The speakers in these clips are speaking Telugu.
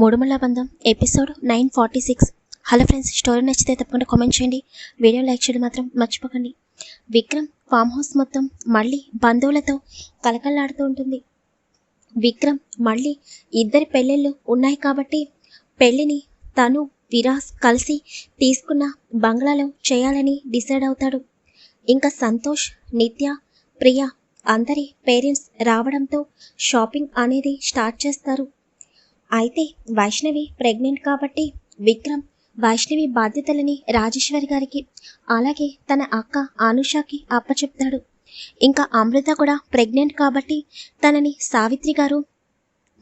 Mudumalla Bandham episode nine forty six hello friends story నచ్చితే తప్పకుండా కామెంట్ చేయండి. వీడియో లైక్ చేయడం మాత్రం మర్చిపోకండి. విక్రమ్ ఫామ్ హౌస్ మొత్తం మళ్ళీ బంధువులతో కలకల్లాడుతూ ఉంటుంది. విక్రమ్ మళ్ళీ ఇద్దరి పెళ్ళిళ్ళు ఉన్నాయి కాబట్టి పెళ్ళిని తను విరాస్ కలిసి తీసుకున్న బంగ్లాలో చేయాలని డిసైడ్ అవుతాడు. ఇంకా సంతోష్ నిత్య ప్రియ అందరి పేరెంట్స్ రావడంతో షాపింగ్ అనేది స్టార్ట్ చేస్తారు. అయితే వైష్ణవి ప్రెగ్నెంట్ కాబట్టి విక్రమ్ వైష్ణవి బాధ్యతలని రాజేశ్వరి గారికి అలాగే తన అక్క ఆనుషాకి అప్పచెప్తాడు. ఇంకా అమృత కూడా ప్రెగ్నెంట్ కాబట్టి తనని సావిత్రి గారు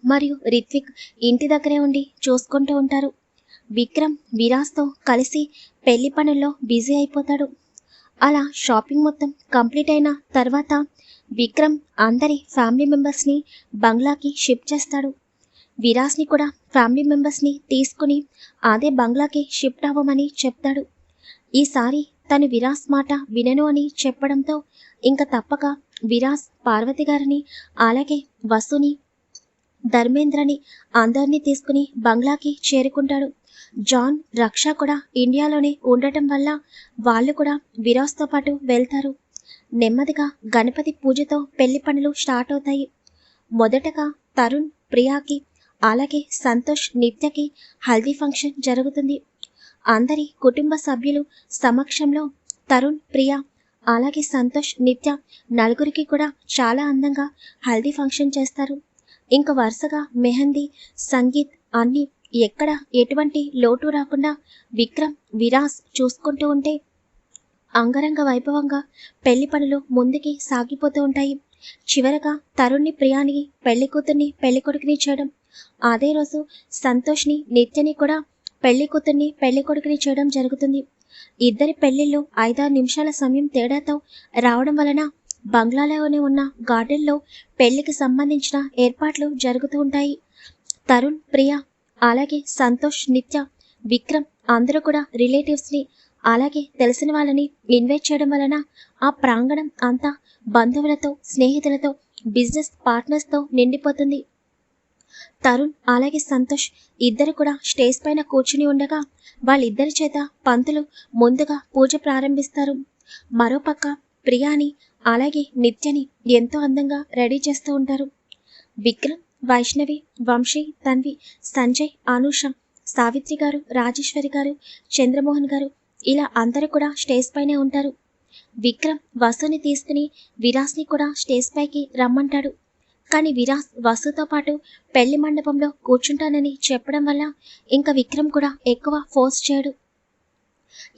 మరియు రిత్విక్ ఇంటి దగ్గరే ఉండి చూసుకుంటూ ఉంటారు. విక్రమ్ విరాస్తో కలిసి పెళ్ళి పనుల్లో బిజీ అయిపోతాడు. అలా షాపింగ్ మొత్తం కంప్లీట్ అయిన తర్వాత విక్రమ్ అందరి ఫ్యామిలీ మెంబర్స్ని బంగ్లాకి షిఫ్ట్ చేస్తాడు. విరాజ్ని కూడా ఫ్యామిలీ మెంబర్స్ని తీసుకుని అదే బంగ్లాకి షిఫ్ట్ అవ్వమని చెప్తాడు. ఈసారి తను విరాస్ మాట వినను అని చెప్పడంతో ఇంకా తప్పక విరాస్ పార్వతి గారిని అలాగే వసుని ధర్మేంద్రని అందరినీ తీసుకుని బంగ్లాకి చేరుకుంటాడు. జాన్ రక్ష కూడా ఇండియాలోనే ఉండటం వల్ల వాళ్ళు కూడా విరాస్తో పాటు వెళ్తారు. నెమ్మదిగా గణపతి పూజతో పెళ్ళి పనులు స్టార్ట్ అవుతాయి. మొదటగా తరుణ్ ప్రియాకి అలాగే సంతోష్ నిత్యకి హల్దీ ఫంక్షన్ జరుగుతుంది. అందరి కుటుంబ సభ్యులు సమక్షంలో తరుణ్ ప్రియా అలాగే సంతోష్ నిత్య నలుగురికి కూడా చాలా అందంగా హల్దీ ఫంక్షన్ చేస్తారు. ఇంకా వరుసగా మెహందీ సంగీత్ అన్నీ ఎక్కడ ఎటువంటి లోటు రాకుండా విక్రమ్ విరాస్ చూసుకుంటూ ఉంటే అంగరంగ వైభవంగా పెళ్ళి పనులు ముందుకి సాగిపోతూ ఉంటాయి. చివరగా తరుణ్ని ప్రియాని పెళ్ళి కూతుర్ని పెళ్ళి కొడుకుని చేయడం అదే రోజు సంతోష్ని నిత్యని కూడా పెళ్ళి కూతుర్ని పెళ్ళి కొడుకుని చేయడం జరుగుతుంది. ఇద్దరి పెళ్ళిళ్ళు ఐదారు నిమిషాల సమయం తేడాతో రావడం వలన బంగ్లాలోనే ఉన్న గార్డెన్లో పెళ్ళికి సంబంధించిన ఏర్పాట్లు జరుగుతూ ఉంటాయి. తరుణ్ ప్రియ అలాగే సంతోష్ నిత్య విక్రమ్ అందరూ కూడా రిలేటివ్స్ని అలాగే తెలిసిన వాళ్ళని ఇన్వైట్ చేయడం వలన ఆ ప్రాంగణం అంతా బంధువులతో స్నేహితులతో బిజినెస్ పార్ట్నర్స్తో నిండిపోతుంది. తరుణ్ అలాగే సంతోష్ ఇద్దరు కూడా స్టేజ్ పైన కూర్చుని ఉండగా వాళ్ళిద్దరి చేత పంతులు ముందుగా పూజ ప్రారంభిస్తారు. మరోపక్క ప్రియాని అలాగే నిత్యని ఎంతో అందంగా రెడీ చేస్తూ ఉంటారు. విక్రమ్ వైష్ణవి వంశీ తన్వి సంజయ్ అనూష సావిత్రి గారు రాజేశ్వరి గారు చంద్రమోహన్ గారు ఇలా అందరూ కూడా స్టేజ్ పైనే ఉంటారు. విక్రమ్ వసుని తీసుకుని విరాస్ని కూడా స్టేజ్ పైకి రమ్మంటాడు. కానీ విరాజ్ వసుతో పాటు పెళ్ళి మండపంలో కూర్చుంటానని చెప్పడం వల్ల ఇంకా విక్రమ్ కూడా ఎక్కువ ఫోర్స్ చేయడు.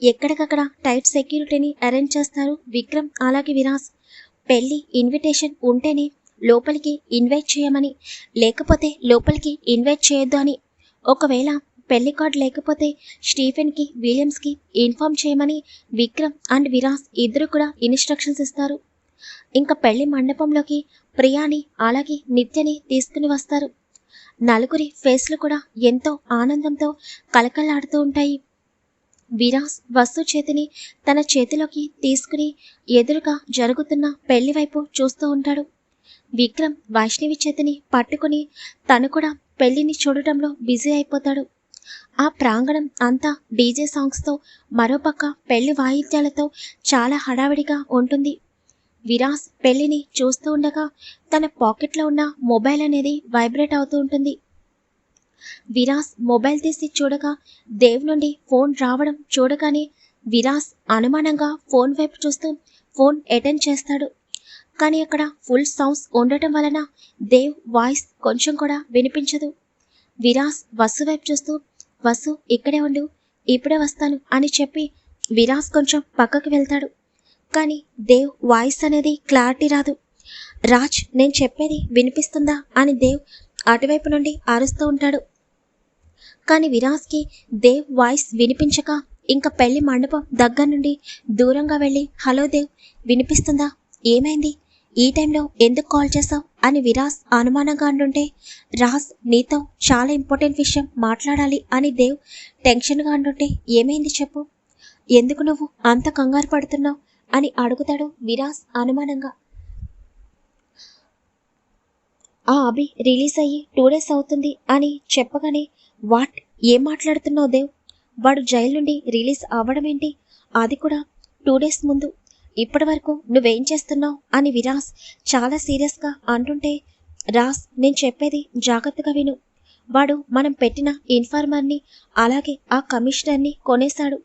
ఎక్కడికక్కడ టైట్ సెక్యూరిటీని అరేంజ్ చేస్తారు విక్రమ్ అలాగే విరాస్. పెళ్ళి ఇన్విటేషన్ ఉంటేనే లోపలికి ఇన్వైట్ చేయమని లేకపోతే లోపలికి ఇన్వైట్ చేయొద్దు అని. ఒకవేళ పెళ్ళి కార్డ్ లేకపోతే స్టీఫెన్కి విలియమ్స్కి ఇన్ఫామ్ చేయమని విక్రమ్ అండ్ విరాస్ ఇద్దరు కూడా ఇన్స్ట్రక్షన్స్ ఇస్తారు. ఇంకా పెళ్ళి మండపంలోకి ప్రియాని అలాగే నిత్యని తీసుకుని వస్తారు. నలుగురి ఫేస్లు కూడా ఎంతో ఆనందంతో కలకలాడుతూ ఉంటాయి. విరాస్ వస్తు చేతిని తన చేతిలోకి తీసుకుని ఎదురుగా జరుగుతున్న పెళ్ళి వైపు చూస్తూ ఉంటాడు. విక్రమ్ వైష్ణవి చేతిని పట్టుకుని తను కూడా పెళ్ళిని చూడటంలో బిజీ అయిపోతాడు. ఆ ప్రాంగణం అంతా డీజే సాంగ్స్తో మరోపక్క పెళ్ళి వాయిద్యాలతో చాలా హడావిడిగా ఉంటుంది. విరాస్ పెళ్ళిని చూస్తూ ఉండగా తన పాకెట్లో ఉన్న మొబైల్ అనేది వైబ్రేట్ అవుతూ ఉంటుంది. విరాస్ మొబైల్ తీసి చూడగా దేవ్ నుండి ఫోన్ రావడం చూడగానే విరాస్ అనుమానంగా ఫోన్ వైపు చూస్తూ ఫోన్ అటెండ్ చేస్తాడు. కానీ అక్కడ ఫుల్ సౌండ్స్ ఉండటం వలన దేవ్ వాయిస్ కొంచెం కూడా వినిపించదు. విరాస్ వసు వైపు చూస్తూ వసు ఇక్కడే ఉండు ఇప్పుడే వస్తాను అని చెప్పి విరాస్ కొంచెం పక్కకి వెళ్తాడు. కానీ దేవ్ వాయిస్ అనేది క్లారిటీ రాదు. రాజ్ నేను చెప్పేది వినిపిస్తుందా? అని దేవ్ అటువైపు నుండి అరుస్తూ ఉంటాడు. కానీ విరాజ్కి దేవ్ వాయిస్ వినిపించక ఇంకా పెళ్ళి మండపం దగ్గర నుండి దూరంగా వెళ్ళి హలో దేవ్ వినిపిస్తుందా? ఏమైంది? ఈ టైంలో ఎందుకు కాల్ చేసావు అని విరాజ్ అనుమానంగా అంటుంటే రాజ్ నీతో చాలా ఇంపార్టెంట్ విషయం మాట్లాడాలి అని దేవ్ టెన్షన్గా అంటుంటే ఏమైంది చెప్పు. ఎందుకు నువ్వు అంత కంగారు పడుతున్నావు? అని అడుగుతాడు విరాస్ అనుమానంగా. ఆ అభి రిలీజ్ అయ్యి టూ డేస్ అవుతుంది అని చెప్పగానే వాట్? ఏం మాట్లాడుతున్నావు దేవ్? వాడు జైలు నుండి రిలీజ్ అవ్వడం ఏంటి అది కూడా టూ డేస్ ముందు. ఇప్పటి వరకు నువ్వేం చేస్తున్నావు? అని విరాస్ చాలా సీరియస్గా అంటుంటే రాస్ నేను చెప్పేది జాగ్రత్తగా విను. వాడు మనం పెట్టిన ఇన్ఫార్మర్ని అలాగే ఆ కమిషనర్ని కొనేశాడు.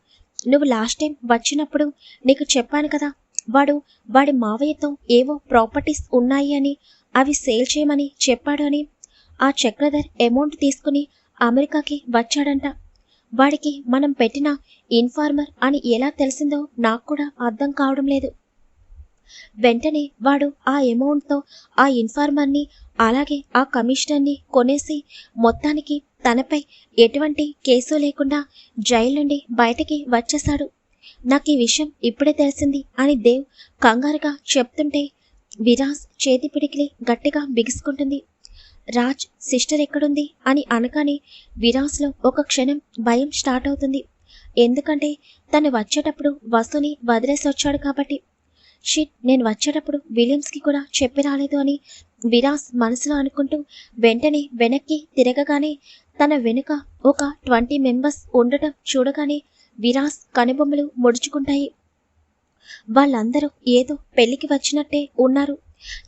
నువ్వు లాస్ట్ టైం వచ్చినప్పుడు నీకు చెప్పాను కదా వాడు వాడి మావయ్యతో ఏవో ప్రాపర్టీస్ ఉన్నాయి అని అవి సేల్ చేయమని చెప్పాడు అని. ఆ చక్రధర్ అమౌంట్ తీసుకుని అమెరికాకి వచ్చాడంట. వాడికి మనం పెట్టిన ఇన్ఫార్మర్ అని ఎలా తెలిసిందో నాకు కూడా అర్థం కావడం లేదు. వెంటనే వాడు ఆ అమౌంట్తో ఆ ఇన్ఫార్మర్ని అలాగే ఆ కమిషనర్ని కొనేసి మొత్తానికి తనపై ఎటువంటి కేసు లేకుండా జైలు నుండి బయటకి వచ్చేశాడు. నాకు ఈ విషయం ఇప్పుడే తెలిసింది అని దేవ్ కంగారుగా చెప్తుంటే విరాస్ చేతి పిడికిలి గట్టిగా బిగుసుకుంటుంది. రాజ్ సిస్టర్ ఎక్కడుంది? అని అనగానే విరాస్లో ఒక క్షణం భయం స్టార్ట్ అవుతుంది. ఎందుకంటే తను వచ్చేటప్పుడు వసుని వదిలేసి వచ్చాడు కాబట్టి. షిట్ నేను వచ్చేటప్పుడు విలియమ్స్కి కూడా చెప్పి రాలేదు అని విరాస్ మనసులో అనుకుంటూ వెంటనే వెనక్కి తిరగగానే తన వెనుక ఒక ట్వంటీ మెంబర్స్ ఉండటం చూడగానే విరాస్ కనుబొమ్మలు ముడుచుకుంటాయి. వాళ్ళందరూ ఏదో పెళ్ళికి వచ్చినట్టే ఉన్నారు.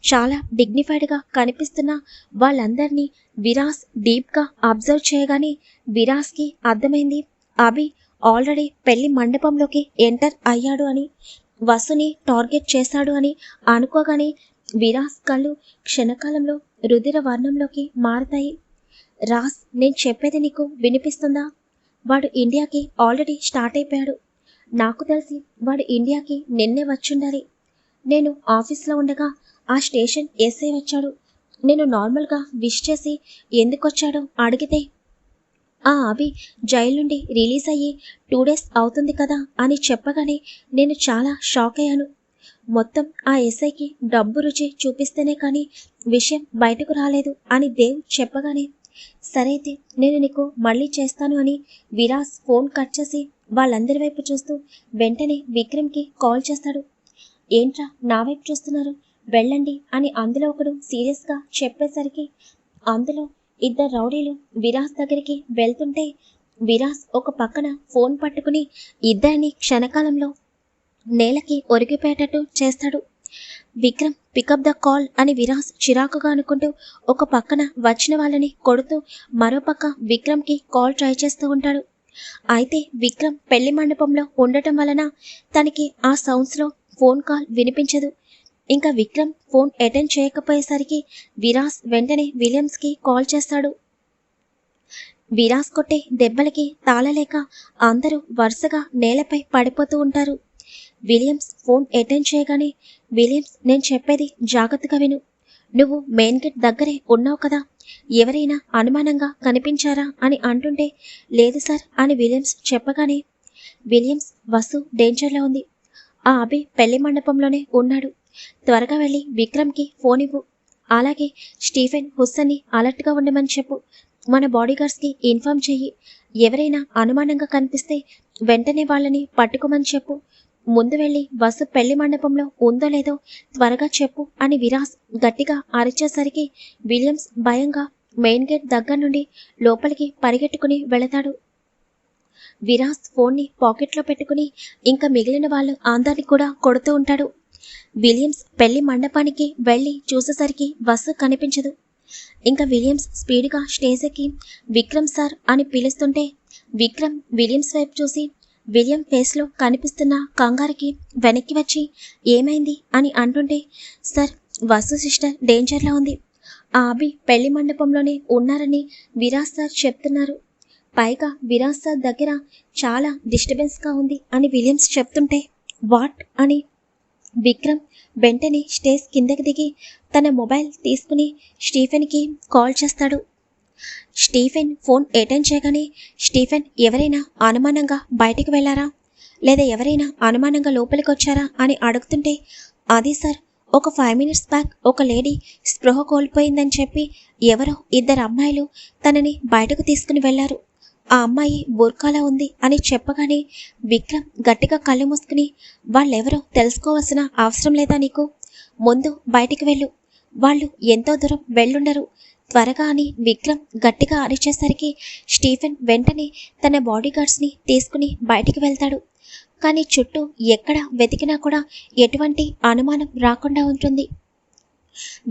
చాలా డిగ్నిఫైడ్గా కనిపిస్తున్న వాళ్ళందరినీ విరాస్ డీప్గా అబ్జర్వ్ చేయగానే విరాస్కి అర్థమైంది అభి ఆల్రెడీ పెళ్ళి మండపంలోకి ఎంటర్ అయ్యాడు అని వసుని టార్గెట్ చేశాడు అని అనుకోగానే విరాస్ కళ్ళు క్షణకాలంలో రుధిర వర్ణంలోకి మారతాయి. రాస్ నేను చెప్పేది నీకు వినిపిస్తుందా? వాడు ఇండియాకి ఆల్రెడీ స్టార్ట్ అయిపోయాడు. నాకు తెలిసి వాడు ఇండియాకి నిన్నే వచ్చుండాలి. నేను ఆఫీస్లో ఉండగా ఆ స్టేషన్ ఎస్ఐ వచ్చాడు. నేను నార్మల్గా విష్ చేసి ఎందుకు వచ్చాడో అడిగితే ఆ అభి జైలు నుండి రిలీజ్ అయ్యి టూ డేస్ అవుతుంది కదా అని చెప్పగానే నేను చాలా షాక్ అయ్యాను. మొత్తం ఆ ఎస్ఐకి డబ్బు రుచి చూపిస్తేనే కానీ విషయం బయటకు రాలేదు అని దేవ్ చెప్పగానే సరే అయితే నేను నీకు మళ్ళీ చేస్తాను అని విరాస్ ఫోన్ కట్ చేసి వాళ్ళందరి వైపు చూస్తూ వెంటనే విక్రమ్కి కాల్ చేస్తాడు. ఏంట్రా నా వైపు చూస్తున్నారు? వెళ్ళండి అని అందులో ఒకడు సీరియస్గా చెప్పేసరికి అందులో ఇద్దరు రౌడీలు విరాస్ దగ్గరికి వెళ్తుంటే విరాస్ ఒక పక్కన ఫోన్ పట్టుకుని ఇద్దరిని క్షణకాలంలో నేలకి ఒరిగిపోయేటట్టు చేస్తాడు. విక్రమ్ పికప్ ద కాల్ అని విరాస్ చిరాకుగా అనుకుంటూ ఒక పక్కన వచ్చిన వాళ్ళని కొడుతూ మరో పక్క విక్రమ్కి కాల్ ట్రై చేస్తూ ఉంటాడు. అయితే విక్రమ్ పెళ్ళి మండపంలో ఉండటం వలన తనకి ఆ సౌండ్స్లో ఫోన్ కాల్ వినిపించదు. ఇంకా విక్రమ్ ఫోన్ అటెండ్ చేయకపోయేసరికి విరాస్ వెంటనే విలియమ్స్కి కాల్ చేస్తాడు. విరాస్ కొట్టే దెబ్బలకి తాళలేక అందరూ వరుసగా నేలపై పడిపోతూ ఉంటారు. విలియమ్స్ ఫోన్ అటెండ్ చేయగానే విలియమ్స్ నేను చెప్పేది జాగ్రత్తగా విను. నువ్వు మెయిన్ గేట్ దగ్గరే ఉన్నావు కదా. ఎవరైనా అనుమానంగా కనిపించారా? అని అంటుంటే లేదు సార్ అని విలియమ్స్ చెప్పగానే విలియమ్స్ వసు డేంజర్లో ఉంది. ఆ అభి పెళ్ళి మండపంలోనే ఉన్నాడు. త్వరగా వెళ్ళి విక్రమ్కి ఫోన్ ఇవ్వు. అలాగే స్టీఫెన్ హుస్సన్ని అలర్ట్గా ఉండమని చెప్పు. మన బాడీగార్డ్స్కి ఇన్ఫామ్ చెయ్యి. ఎవరైనా అనుమానంగా కనిపిస్తే వెంటనే వాళ్ళని పట్టుకోమని చెప్పు. ముందు వెళ్ళి బస్సు పెళ్ళి మండపంలో ఉందో లేదో త్వరగా చెప్పు అని విరాస్ గట్టిగా అరిచేసరికి విలియమ్స్ భయంగా మెయిన్ గేట్ దగ్గర నుండి లోపలికి పరిగెట్టుకుని వెళతాడు. విరాస్ ఫోన్ని పాకెట్లో పెట్టుకుని ఇంకా మిగిలిన వాళ్ళు ఆందాన్ని కూడా కొడుతూ ఉంటాడు. విలియమ్స్ పెళ్ళి మండపానికి వెళ్ళి చూసేసరికి బస్సు కనిపించదు. ఇంకా విలియమ్స్ స్పీడ్గా స్టేజ్ ఎక్కి విక్రమ్ సార్ అని పిలుస్తుంటే విక్రమ్ విలియమ్స్ వైపు చూసి విలియం ఫేస్లో కనిపిస్తున్న కంగారుకి వెనక్కి వచ్చి ఏమైంది? అని అంటుంటే సార్ వసు సిస్టర్ డేంజర్లో ఉంది. ఆ అభి పెళ్ళి మండపంలోనే ఉన్నారని విరాజ్ సార్ చెప్తున్నారు. పైగా విరాజ్ సార్ దగ్గర చాలా డిస్టర్బెన్స్గా ఉంది అని విలియమ్స్ చెప్తుంటే వాట్? అని విక్రమ్ వెంటనే స్టేజ్ కిందకి దిగి తన మొబైల్ తీసుకుని స్టీఫెన్కి కాల్ చేస్తాడు. స్టీఫెన్ ఫోన్ అటెండ్ చేయగానే స్టీఫెన్ ఎవరైనా అనుమానంగా బయటికి వెళ్ళారా లేదా ఎవరైనా అనుమానంగా లోపలికి వచ్చారా? అని అడుగుతుంటే అది సార్ ఒక ఫైవ్ మినిట్స్ బ్యాక్ ఒక లేడీ స్పృహ కోల్పోయిందని చెప్పి ఎవరో ఇద్దరు అమ్మాయిలు తనని బయటకు తీసుకుని వెళ్ళారు ఆ అమ్మాయి బుర్కాలా ఉంది అని చెప్పగానే విక్రమ్ గట్టిగా కళ్ళు మూసుకుని వాళ్ళెవరో తెలుసుకోవాల్సిన అవసరం లేదా నీకు? ముందు బయటికి వెళ్ళు. వాళ్ళు ఎంతో దూరం వెళ్ళుండరు. త్వరగా అని విక్రమ్ గట్టిగా అరిచేసరికి స్టీఫెన్ వెంటనే తన బాడీ గార్డ్స్ని తీసుకుని బయటికి వెళ్తాడు. కానీ చుట్టూ ఎక్కడ వెతికినా కూడా ఎటువంటి అనుమానం రాకుండా ఉంటుంది.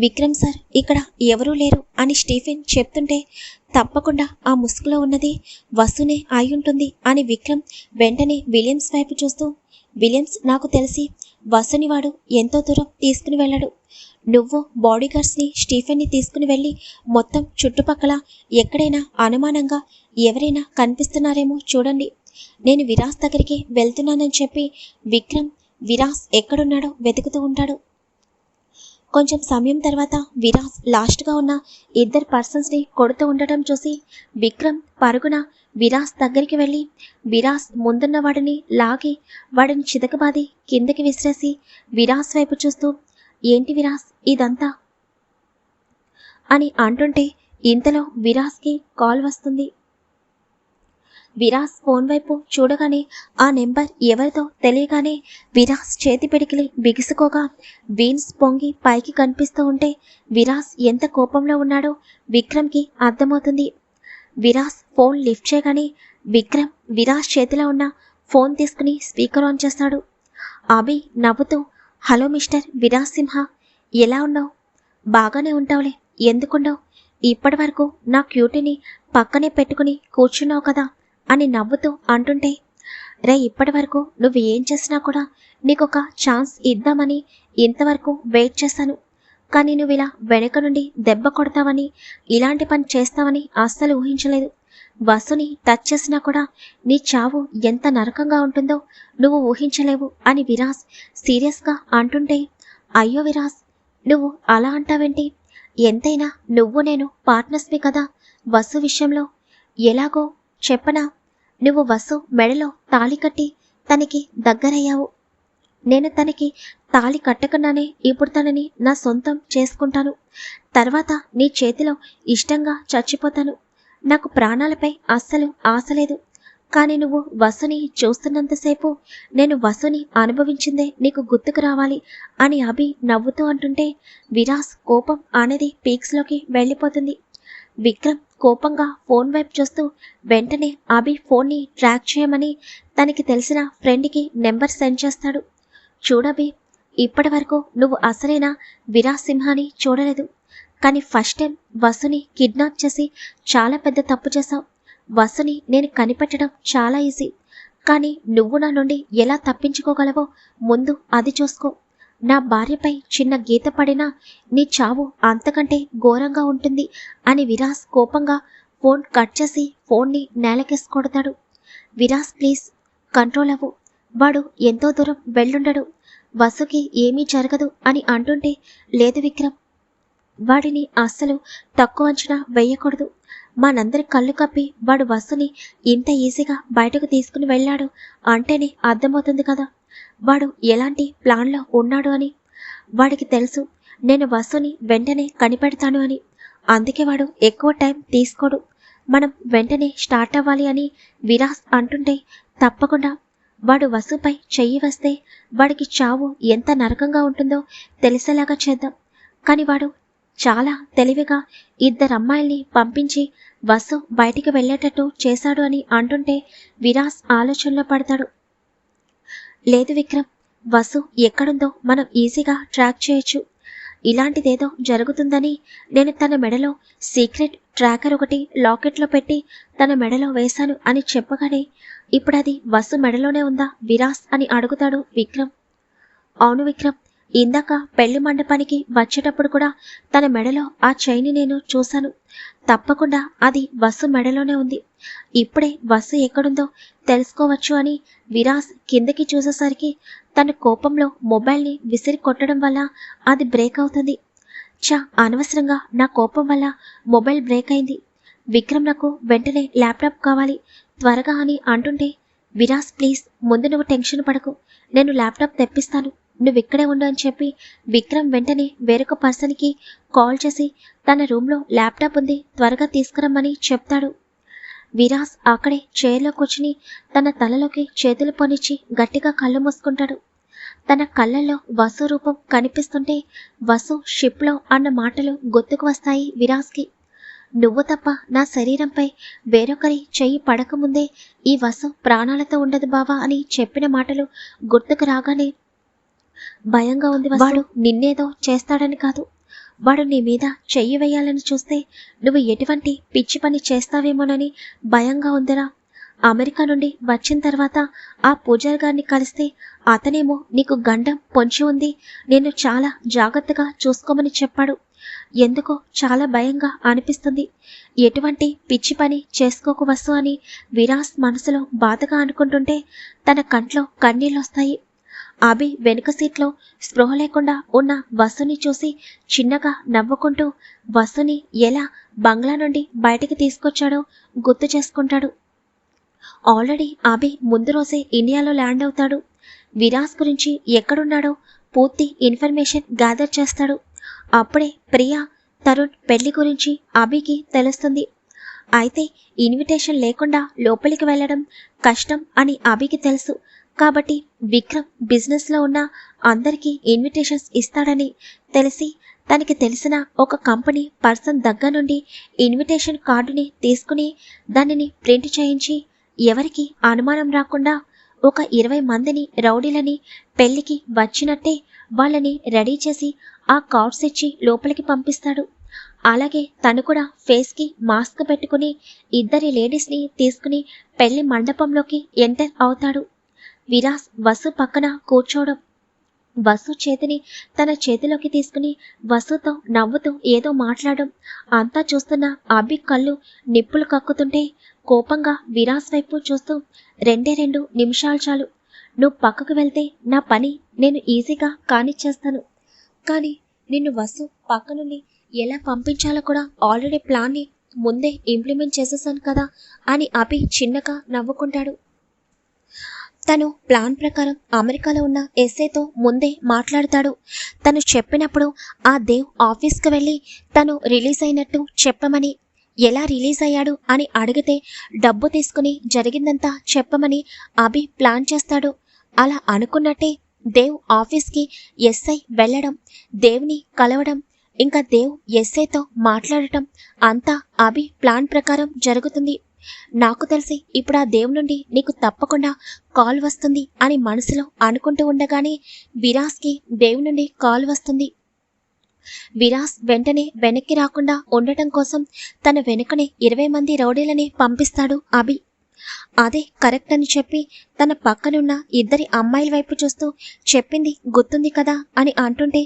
విక్రమ్ సార్ ఇక్కడ ఎవరూ లేరు అని స్టీఫెన్ చెప్తుంటే తప్పకుండా ఆ ముసుగులో ఉన్నది వసునే అయి ఉంటుంది అని విక్రమ్ వెంటనే విలియమ్స్ వైపు చూస్తూ విలియమ్స్ నాకు తెలిసి వసుని వాడు ఎంతో దూరం తీసుకుని వెళ్ళాడు. నువ్వు బాడీగార్డ్స్ని స్టీఫెన్ని తీసుకుని వెళ్ళి మొత్తం చుట్టుపక్కల ఎక్కడైనా అనుమానంగా ఎవరైనా కనిపిస్తున్నారేమో చూడండి. నేను విరాస్ దగ్గరికి వెళ్తున్నానని చెప్పి విక్రమ్ విరాస్ ఎక్కడున్నాడో వెతుకుతూ ఉంటాడు. కొంచెం సమయం తర్వాత విరాస్ లాస్ట్గా ఉన్న ఇద్దరు పర్సన్స్ని కొడుతూ ఉండటం చూసి విక్రమ్ పరుగున విరాస్ దగ్గరికి వెళ్ళి విరాస్ ముందున్న వాడిని లాగి వాడిని చితకబాది కిందకి విసిరేసి విరాస్ వైపు చూస్తూ ఏంటి విరాస్ ఇదంతా? అని అంటుంటే ఇంతలో విరాస్కి కాల్ వస్తుంది. విరాస్ ఫోన్ వైపు చూడగానే ఆ నెంబర్ ఎవరిదో తెలియగానే విరాస్ చేతి పిడికిలి బిగుసుకోగా. వీన్స్ పొంగి పైకి కనిపిస్తూ ఉంటే విరాస్ ఎంత కోపంలో ఉన్నాడో విక్రమ్కి అర్థమవుతుంది. విరాస్ ఫోన్ లిఫ్ట్ చేయగానే విక్రమ్ విరాస్ చేతిలో ఉన్న ఫోన్ తీసుకుని స్పీకర్ ఆన్ చేస్తాడు. అభి నవ్వుతూ హలో మిస్టర్ విరాజ్ సింహ ఎలా ఉన్నావు? బాగానే ఉంటావులే ఎందుకుండవు ఇప్పటి వరకు నా క్యూటీని పక్కనే పెట్టుకుని కూర్చున్నావు కదా అని నవ్వుతూ అంటుంటే రే ఇప్పటి వరకు నువ్వు ఏం చేసినా కూడా నీకు ఒక ఛాన్స్ ఇద్దామని ఇంతవరకు వెయిట్ చేశాను. కానీ నువ్వు ఇలా వెనక నుండి దెబ్బ కొడతావని ఇలాంటి పని చేస్తావని అస్సలు ఊహించలేదు. బస్సుని టచ్ చేసినా కూడా నీ చావు ఎంత నరకంగా ఉంటుందో నువ్వు ఊహించలేవు అని విరాస్ సీరియస్గా అంటుంటే అయ్యో విరాస్ నువ్వు అలా అంటావేంటి? ఎంతైనా నువ్వు నేను పార్ట్నర్స్వి కదా బస్సు విషయంలో. ఎలాగో చెప్పనా? నువ్వు వసు మెడలో తాళి కట్టి తనకి దగ్గరయ్యావు. నేను తనకి తాళి కట్టకుండానే ఇప్పుడు తనని నా సొంతం చేసుకుంటాను. తర్వాత నీ చేతిలో ఇష్టంగా చచ్చిపోతాను. నాకు ప్రాణాలపై అస్సలు ఆశ లేదు. కానీ నువ్వు వసుని చూస్తున్నంతసేపు నేను వసుని అనుభవించిందే నీకు గుర్తుకు రావాలి అని అభి నవ్వుతూ అంటుంటే విరాస్ కోపం అనేది పీక్స్లోకి వెళ్ళిపోతుంది. విక్రమ్ కోపంగా ఫోన్ వైపు చూస్తూ వెంటనే అభి ఫోన్ని ట్రాక్ చేయమని తనకి తెలిసిన ఫ్రెండ్కి నెంబర్ సెండ్ చేస్తాడు. చూడబి ఇప్పటి వరకు నువ్వు అసలైన విరాజ్ సింహాని చూడలేదు. కానీ ఫస్ట్ టైం వసుని కిడ్నాప్ చేసి చాలా పెద్ద తప్పు చేశావు. వసుని నేను కనిపెట్టడం చాలా ఈజీ. కానీ నువ్వు నా నుండి ఎలా తప్పించుకోగలవో ముందు అది చూసుకో. నా భార్యపై చిన్న గీత పడినా నీ చావు అంతకంటే ఘోరంగా ఉంటుంది అని విరాస్ కోపంగా ఫోన్ కట్ చేసి ఫోన్ని నేలకేసి కొడతాడు. విరాస్ ప్లీజ్ కంట్రోల్ అవ్వు. వాడు ఎంతో దూరం వెళ్ళుండడు. వసుకి ఏమీ జరగదు అని అంటుంటే లేదు విక్రమ్. వాడిని అస్సలు తక్కువ అంచనా వేయకూడదు. మనందరి కళ్ళు కప్పి వాడు వసుని ఇంత ఈజీగా బయటకు తీసుకుని వెళ్ళాడు అంటేనే అర్థమవుతుంది కదా. వాడు ఎలాంటి ప్లాన్లో ఉన్నాడు అని? వాడికి తెలుసు నేను వసుని వెంటనే కనిపెడతాను అని. అందుకే వాడు ఎక్కువ టైం తీసుకోడు. మనం వెంటనే స్టార్ట్ అవ్వాలి అని విరాస్ అంటుంటే తప్పకుండా. వాడు వసుపై చెయ్యి వస్తే వాడికి చావు ఎంత నరకంగా ఉంటుందో తెలిసేలాగా చేద్దాం. కానీ వాడు చాలా తెలివిగా ఇద్దరు అమ్మాయిల్ని పంపించి వసు బయటికి వెళ్ళేటట్టు చేశాడు అని అంటుంటే విరాస్ ఆలోచనలో పడతాడు. లేదు విక్రమ్ వసు ఎక్కడుందో మనం ఈజీగా ట్రాక్ చేయొచ్చు. ఇలాంటిదేదో జరుగుతుందని నేను తన మెడలో సీక్రెట్ ట్రాకర్ ఒకటి లాకెట్లో పెట్టి తన మెడలో వేశాను అని చెప్పగానే ఇప్పుడు అది వసు మెడలోనే ఉందా విరాస్ అని అడుగుతాడు విక్రమ్. అవును విక్రమ్ ఇందాక పెళ్ళి మండపానికి వచ్చేటప్పుడు కూడా తన మెడలో ఆ చైని నేను చూశాను. తప్పకుండా అది వసు మెడలోనే ఉంది. ఇప్పుడే బస్సు ఎక్కడుందో తెలుసుకోవచ్చు అని విరాస్ కిందకి చూసేసరికి తన కోపంలో మొబైల్ని విసిరి కొట్టడం వల్ల అది బ్రేక్ అవుతుంది. చా అనవసరంగా నా కోపం వల్ల మొబైల్ బ్రేక్ అయింది. విక్రమ్ నాకు వెంటనే ల్యాప్టాప్ కావాలి. త్వరగా అని అంటుంటే విరాస్ ప్లీజ్ ముందు నువ్వు టెన్షన్ పడకు. నేను ల్యాప్టాప్ తెప్పిస్తాను. నువ్వు ఇక్కడే ఉండు అని చెప్పి విక్రమ్ వెంటనే వేరొక పర్సన్కి కాల్ చేసి తన రూమ్లో ల్యాప్టాప్ ఉంది త్వరగా తీసుకురమ్మని చెప్తాడు. విరాస్ అక్కడే చైర్లో కూర్చుని తన తలలోకి చేతులు పొనిచ్చి గట్టిగా కళ్ళు మూసుకుంటాడు. తన కళ్ళల్లో వసు రూపం కనిపిస్తుంటే వసు షిప్లో అన్న మాటలు గుర్తుకు వస్తాయి విరాస్కి. నువ్వు తప్ప నా శరీరంపై వేరొకరి చెయ్యి పడకముందే ఈ వసు ప్రాణాలతో ఉండదు బావా అని చెప్పిన మాటలు గుర్తుకు రాగానే భయంగా ఉంది. వాడు నిన్నేదో చేస్తాడని కాదు. వాడు నీ మీద చెయ్యి వేయాలని చూస్తే నువ్వు ఎటువంటి పిచ్చి పని చేస్తావేమోనని భయంగా ఉందిరా. అమెరికా నుండి వచ్చిన తర్వాత ఆ పూజారి గారిని కలిస్తే అతనేమో నీకు గండం పొంచి ఉంది. నేను చాలా జాగ్రత్తగా చూసుకోమని చెప్పాడు. ఎందుకో చాలా భయంగా అనిపిస్తుంది. ఎటువంటి పిచ్చి పని చేసుకోకు వస్తు అని విరాస్ మనసులో బాధగా అనుకుంటుంటే తన కంట్లో కన్నీళ్ళొస్తాయి. అభి వెనుక సీట్లో స్పృహ లేకుండా ఉన్న వసుని చూసి చిన్నగా నవ్వుకుంటూ వసుని ఎలా బంగ్లా నుండి బయటికి తీసుకొచ్చాడో గుర్తు చేసుకుంటాడు. ఆల్రెడీ అభి ముందు రోజే ఇండియాలో ల్యాండ్ అవుతాడు. విరాస్ గురించి ఎక్కడున్నాడో పూర్తి ఇన్ఫర్మేషన్ గ్యాదర్ చేస్తాడు. అప్పుడే ప్రియా తరుణ్ పెళ్ళి గురించి అభికి తెలుస్తుంది. అయితే ఇన్విటేషన్ లేకుండా లోపలికి వెళ్ళడం కష్టం అని అభికి తెలుసు. కాబట్టి విక్రమ్ బిజినెస్లో ఉన్న అందరికీ ఇన్విటేషన్స్ ఇస్తాడని తెలిసి తనకి తెలిసిన ఒక కంపెనీ పర్సన్ దగ్గర నుండి ఇన్విటేషన్ కార్డుని తీసుకుని దానిని ప్రింట్ చేయించి ఎవరికి అనుమానం రాకుండా ఒక ఇరవై మందిని రౌడీలని పెళ్ళికి వచ్చినట్టే వాళ్ళని రెడీ చేసి ఆ కార్డ్స్ ఇచ్చి లోపలికి పంపిస్తాడు. అలాగే తను కూడా ఫేస్కి మాస్క్ పెట్టుకుని ఇద్దరి లేడీస్ని తీసుకుని పెళ్ళి మండపంలోకి ఎంటర్ అవుతాడు. విరాస్ వసు పక్కన కూర్చోవడం. వసు చేతిని తన చేతిలోకి తీసుకుని వసుతో నవ్వుతూ ఏదో మాట్లాడడం. అంతా చూస్తున్న అభి కళ్ళు నిప్పులు కక్కుతుంటే కోపంగా విరాస్ వైపు చూస్తూ రెండే రెండు నిమిషాలు చాలు. నువ్వు పక్కకు వెళ్తే నా పని నేను ఈజీగా కానిచ్చేస్తాను. కానీ నిన్ను వసు పక్క నుండి ఎలా పంపించాలో కూడా ఆల్రెడీ ప్లాన్ని ముందే ఇంప్లిమెంట్ చేసేసాను కదా అని అభి చిన్నగా నవ్వుకుంటాడు. తను ప్లాన్ ప్రకారం అమెరికాలో ఉన్న ఎస్ఏతో ముందే మాట్లాడతాడు. తను చెప్పినప్పుడు ఆ దేవ్ ఆఫీస్కి వెళ్ళి తను రిలీజ్ అయినట్టు చెప్పమని ఎలా రిలీజ్ అయ్యాడు అని అడిగితే డబ్బు తీసుకుని జరిగిందంతా చెప్పమని అభి ప్లాన్ చేస్తాడు. అలా అనుకున్నట్టే దేవ్ ఆఫీస్కి ఎస్ఐ వెళ్ళడం దేవ్ని కలవడం ఇంకా దేవ్ ఎస్ఐతో మాట్లాడటం అంతా అభి ప్లాన్ ప్రకారం జరుగుతుంది. నాకు తెలిసి ఇప్పుడు ఆ దేవునుండి నీకు తప్పకుండా కాల్ వస్తుంది అని మనసులో అనుకుంటూ ఉండగానే విరాస్కి దేవ్ నుండి కాల్ వస్తుంది. విరాస్ వెంటనే వెనక్కి రాకుండా ఉండటం కోసం తన వెనుకనే ఇరవై మంది రౌడీలని పంపిస్తాడు అభి. అదే కరెక్ట్ అని చెప్పి తన పక్కనున్న ఇద్దరి అమ్మాయిల వైపు చూస్తూ చెప్పింది గుర్తుంది కదా అని అంటుంటే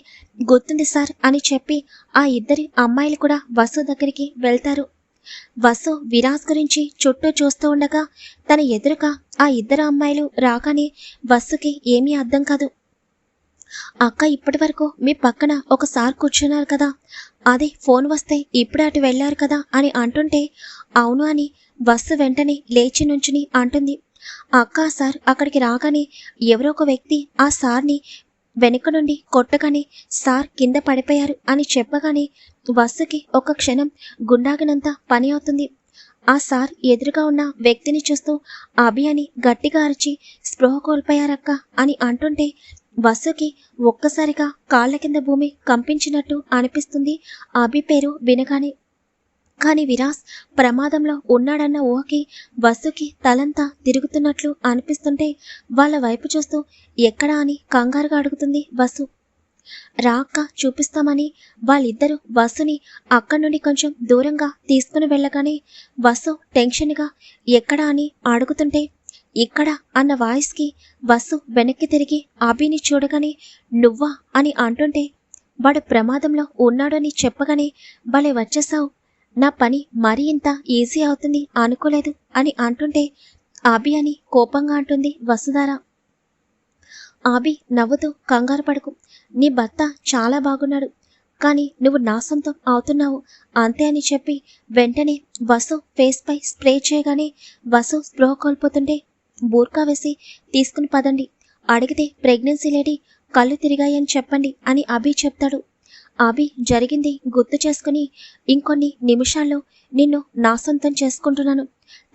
గుర్తుంది సార్ అని చెప్పి ఆ ఇద్దరి అమ్మాయిలు కూడా వసు దగ్గరికి వెళ్తారు. వసు విరాజ్ గురించి చుట్టూ చూస్తూ ఉండగా తన ఎదురుగా ఆ ఇద్దరు అమ్మాయిలు రాగానే వసుకి ఏమీ అర్థం కాదు. అక్క ఇప్పటి వరకు మీ పక్కన ఒక సార్ కూర్చున్నారు కదా. అదే ఫోన్ వస్తే ఇప్పుడే అటు వెళ్ళారు కదా అని అంటుంటే అవును అని వసు వెంటనే లేచి నుంచుని అంటుంది. అక్క సార్ అక్కడికి రాగానే ఎవరో ఒక వ్యక్తి ఆ సార్ని వెనుక నుండి కొట్టగానే సార్ కింద పడిపోయారు అని చెప్పగానే వసుకి ఒక క్షణం గుండాగినంత పని అవుతుంది. ఆ సార్ ఎదురుగా ఉన్న వ్యక్తిని చూస్తూ అభి అని గట్టిగా అరిచి స్పృహ కోల్పోయారక్క అని అంటుంటే వసుకి ఒక్కసారిగా కాళ్ళ కింద భూమి కంపించినట్టు అనిపిస్తుంది. అభి పేరు వినగానే కానీ విరాస్ ప్రమాదంలో ఉన్నాడన్న ఊహకి వసుకి తలంతా తిరుగుతున్నట్లు అనిపిస్తుంటే వాళ్ళ వైపు చూస్తూ ఎక్కడా అని కంగారుగా అడుగుతుంది వసు. రాక్క చూపిస్తామని వాళ్ళిద్దరూ వసుని అక్కడి నుండి కొంచెం దూరంగా తీసుకుని వెళ్ళగానే వసు టెన్షన్గా ఎక్కడా అని అడుగుతుంటే ఇక్కడ అన్న వాయిస్కి వసు వెనక్కి తిరిగి అభిని చూడగానే నువ్వా అని అంటుంటే వాడు ప్రమాదంలో ఉన్నాడని చెప్పగానే భలే వచ్చేసావు నా పని మరీ ఇంత ఈజీ అవుతుంది అనుకోలేదు అని అంటుంటే ఆబి అని కోపంగా అంటుంది వసుధార. ఆబి నవ్వుతూ కంగారు పడకు. నీ భర్త చాలా బాగున్నాడు. కానీ నువ్వు నా సొంతం అవుతున్నావు. అంతే అని చెప్పి వెంటనే వసు ఫేస్పై స్ప్రే చేయగానే వసు స్ప్రో కోల్పోతుంటే బూర్కా వేసి తీసుకుని పదండి. అడిగితే ప్రెగ్నెన్సీ లేడీ కళ్ళు తిరిగాయని చెప్పండి అని అభి చెప్తాడు. అభి జరిగింది గుర్తు చేసుకుని ఇంకొన్ని నిమిషాల్లో నిన్ను నా సొంతం చేసుకుంటున్నాను.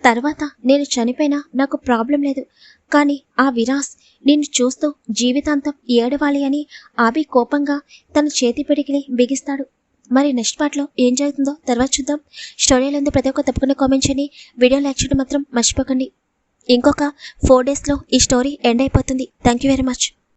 తర్వాత నేను చనిపోయినా నాకు ప్రాబ్లం లేదు. కానీ ఆ విరాస్ నిన్ను చూస్తూ జీవితాంతం ఏడవాలి అని ఆబి కోపంగా తన చేతి పిడికిని బిగిస్తాడు. మరి నెక్స్ట్ పార్ట్లో ఏం జరుగుతుందో తర్వాత చూద్దాం. స్టోరీలో ఉంది ప్రతి ఒక్క తప్పకుండా కామెంట్ చేయండి. వీడియో లైక్ చేయడం మాత్రం మర్చిపోకండి. ఇంకొక ఫోర్ డేస్లో ఈ స్టోరీ ఎండ్ అయిపోతుంది. Thank you very much.